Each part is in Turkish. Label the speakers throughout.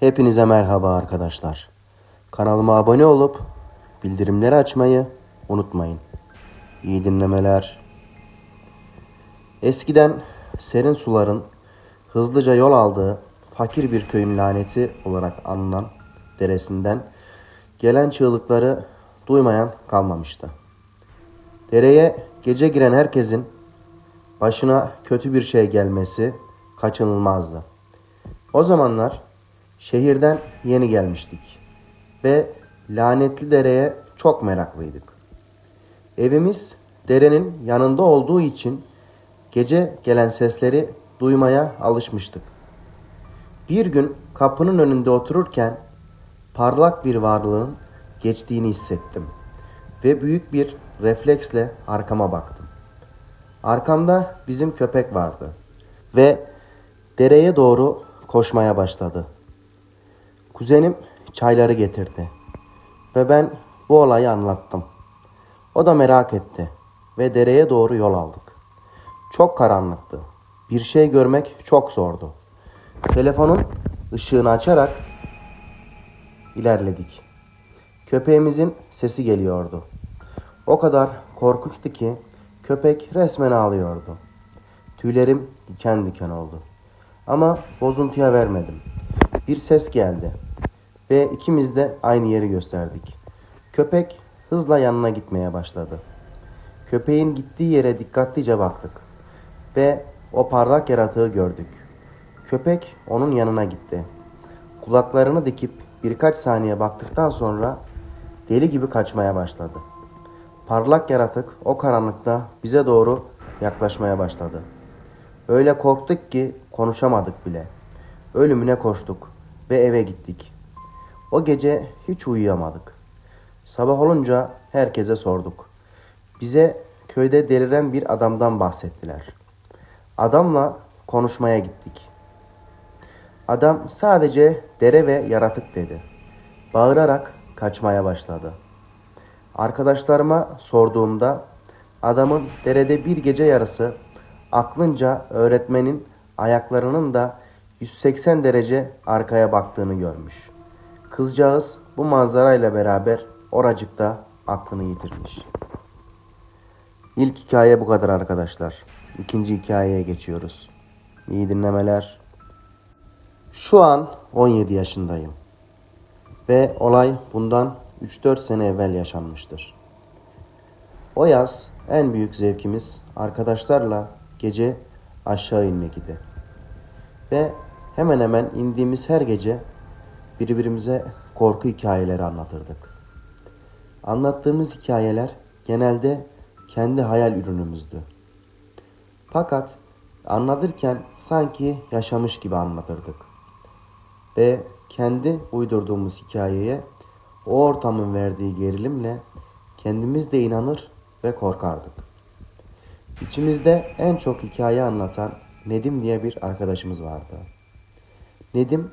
Speaker 1: Hepinize merhaba arkadaşlar. Kanalıma abone olup bildirimleri açmayı unutmayın. İyi dinlemeler. Eskiden serin suların hızlıca yol aldığı fakir bir köyün laneti olarak anılan deresinden gelen çığlıkları duymayan kalmamıştı. Dereye gece giren herkesin başına kötü bir şey gelmesi kaçınılmazdı. O zamanlar şehirden yeni gelmiştik ve lanetli dereye çok meraklıydık. Evimiz derenin yanında olduğu için gece gelen sesleri duymaya alışmıştık. Bir gün kapının önünde otururken parlak bir varlığın geçtiğini hissettim ve büyük bir refleksle arkama baktım. Arkamda bizim köpek vardı ve dereye doğru koşmaya başladı. Kuzenim çayları getirdi ve ben bu olayı anlattım. O da merak etti ve dereye doğru yol aldık. Çok karanlıktı. Bir şey görmek çok zordu. Telefonun ışığını açarak ilerledik. Köpeğimizin sesi geliyordu. O kadar korkunçtu ki köpek resmen ağlıyordu. Tüylerim diken diken oldu. Ama bozuntuya vermedim. Bir ses geldi ve ikimiz de aynı yeri gösterdik. Köpek hızla yanına gitmeye başladı. Köpeğin gittiği yere dikkatlice baktık ve o parlak yaratığı gördük. Köpek onun yanına gitti. Kulaklarını dikip birkaç saniye baktıktan sonra deli gibi kaçmaya başladı. Parlak yaratık o karanlıkta bize doğru yaklaşmaya başladı. Öyle korktuk ki konuşamadık bile. Ölümüne koştuk ve eve gittik. O gece hiç uyuyamadık. Sabah olunca herkese sorduk. Bize köyde deliren bir adamdan bahsettiler. Adamla konuşmaya gittik. Adam sadece dere ve yaratık dedi. Bağırarak kaçmaya başladı. Arkadaşlarıma sorduğumda adamın derede bir gece yarısı aklınca öğretmenin ayaklarının da 180 derece arkaya baktığını görmüş. Kızcağız bu manzarayla beraber oracıkta aklını yitirmiş. İlk hikaye bu kadar arkadaşlar. İkinci hikayeye geçiyoruz. İyi dinlemeler. Şu an 17 yaşındayım. Ve olay bundan 3-4 sene evvel yaşanmıştır. O yaz en büyük zevkimiz arkadaşlarla gece aşağı inmek idi. Ve hemen hemen indiğimiz her gece birbirimize korku hikayeleri anlatırdık. Anlattığımız hikayeler genelde kendi hayal ürünümüzdü. Fakat anlatırken sanki yaşamış gibi anlatırdık. Ve kendi uydurduğumuz hikayeye o ortamın verdiği gerilimle kendimiz de inanır ve korkardık. İçimizde en çok hikaye anlatan Nedim diye bir arkadaşımız vardı. Nedim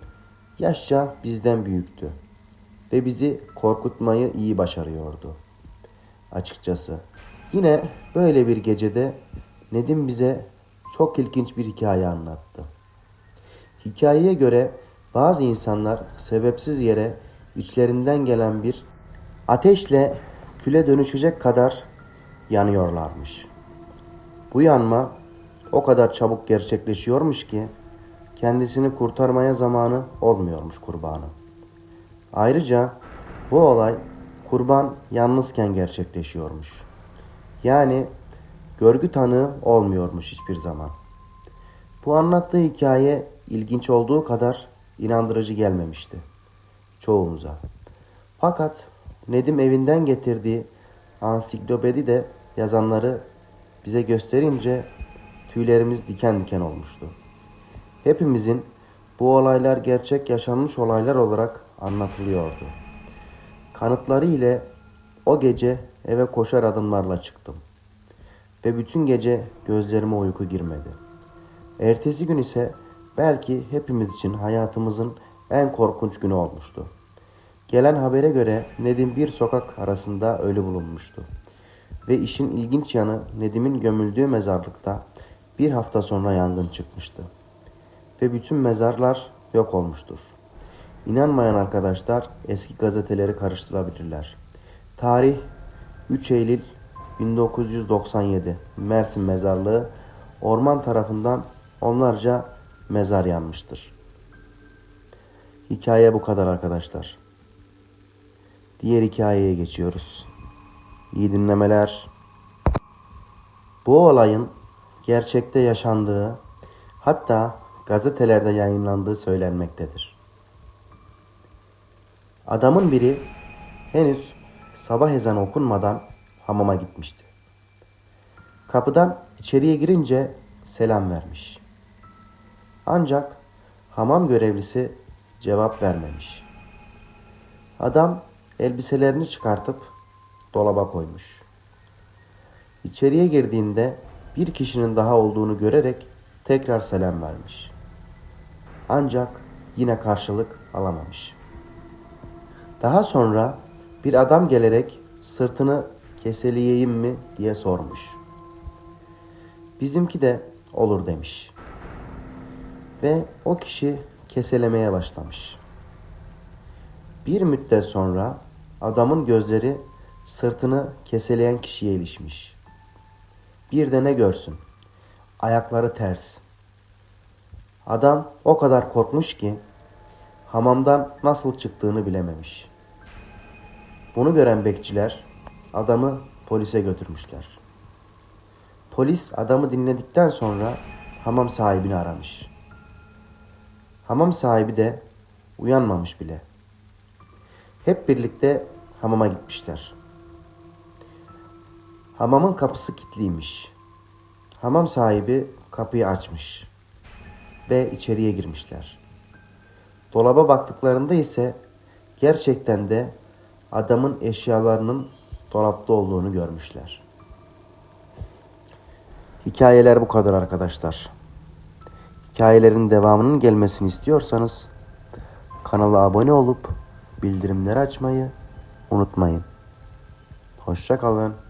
Speaker 1: yaşça bizden büyüktü ve bizi korkutmayı iyi başarıyordu. Açıkçası yine böyle bir gecede Nedim bize çok ilginç bir hikaye anlattı. Hikayeye göre bazı insanlar sebepsiz yere içlerinden gelen bir ateşle küle dönüşecek kadar yanıyorlarmış. Bu yanma o kadar çabuk gerçekleşiyormuş ki kendisini kurtarmaya zamanı olmuyormuş kurbanın. Ayrıca bu olay kurban yalnızken gerçekleşiyormuş. Yani görgü tanığı olmuyormuş hiçbir zaman. Bu anlattığı hikaye ilginç olduğu kadar inandırıcı gelmemişti çoğumuza. Fakat Nedim evinden getirdiği ansiklopedi de yazanları bize gösterince tüylerimiz diken diken olmuştu. Hepimizin bu olaylar gerçek yaşanmış olaylar olarak anlatılıyordu. Kanıtları ile o gece eve koşar adımlarla çıktım. Ve bütün gece gözlerime uyku girmedi. Ertesi gün ise belki hepimiz için hayatımızın en korkunç günü olmuştu. Gelen habere göre Nedim bir sokak arasında ölü bulunmuştu. Ve işin ilginç yanı Nedim'in gömüldüğü mezarlıkta bir hafta sonra yangın çıkmıştı. Ve bütün mezarlar yok olmuştur. İnanmayan arkadaşlar eski gazeteleri karıştırabilirler. Tarih 3 Eylül 1997 Mersin Mezarlığı orman tarafından onlarca mezar yanmıştır. Hikaye bu kadar arkadaşlar. Diğer hikayeye geçiyoruz. İyi dinlemeler. Bu olayın gerçekte yaşandığı hatta gazetelerde yayınlandığı söylenmektedir. Adamın biri henüz sabah ezanı okunmadan hamama gitmişti. Kapıdan içeriye girince selam vermiş. Ancak hamam görevlisi cevap vermemiş. Adam elbiselerini çıkartıp dolaba koymuş. İçeriye girdiğinde bir kişinin daha olduğunu görerek tekrar selam vermiş. Ancak yine karşılık alamamış. Daha sonra bir adam gelerek sırtını keseleyeyim mi diye sormuş. Bizimki de olur demiş. Ve o kişi keselemeye başlamış. Bir müddet sonra adamın gözleri sırtını keseleyen kişiye ilişmiş. Bir de ne görsün? Ayakları ters. Adam o kadar korkmuş ki hamamdan nasıl çıktığını bilememiş. Bunu gören bekçiler adamı polise götürmüşler. Polis adamı dinledikten sonra hamam sahibini aramış. Hamam sahibi de uyanmamış bile. Hep birlikte hamama gitmişler. Hamamın kapısı kilitliymiş. Hamam sahibi kapıyı açmış ve içeriye girmişler. Dolaba baktıklarında ise gerçekten de adamın eşyalarının dolapta olduğunu görmüşler. Hikayeler bu kadar arkadaşlar. Hikayelerin devamının gelmesini istiyorsanız kanala abone olup bildirimleri açmayı unutmayın. Hoşça kalın.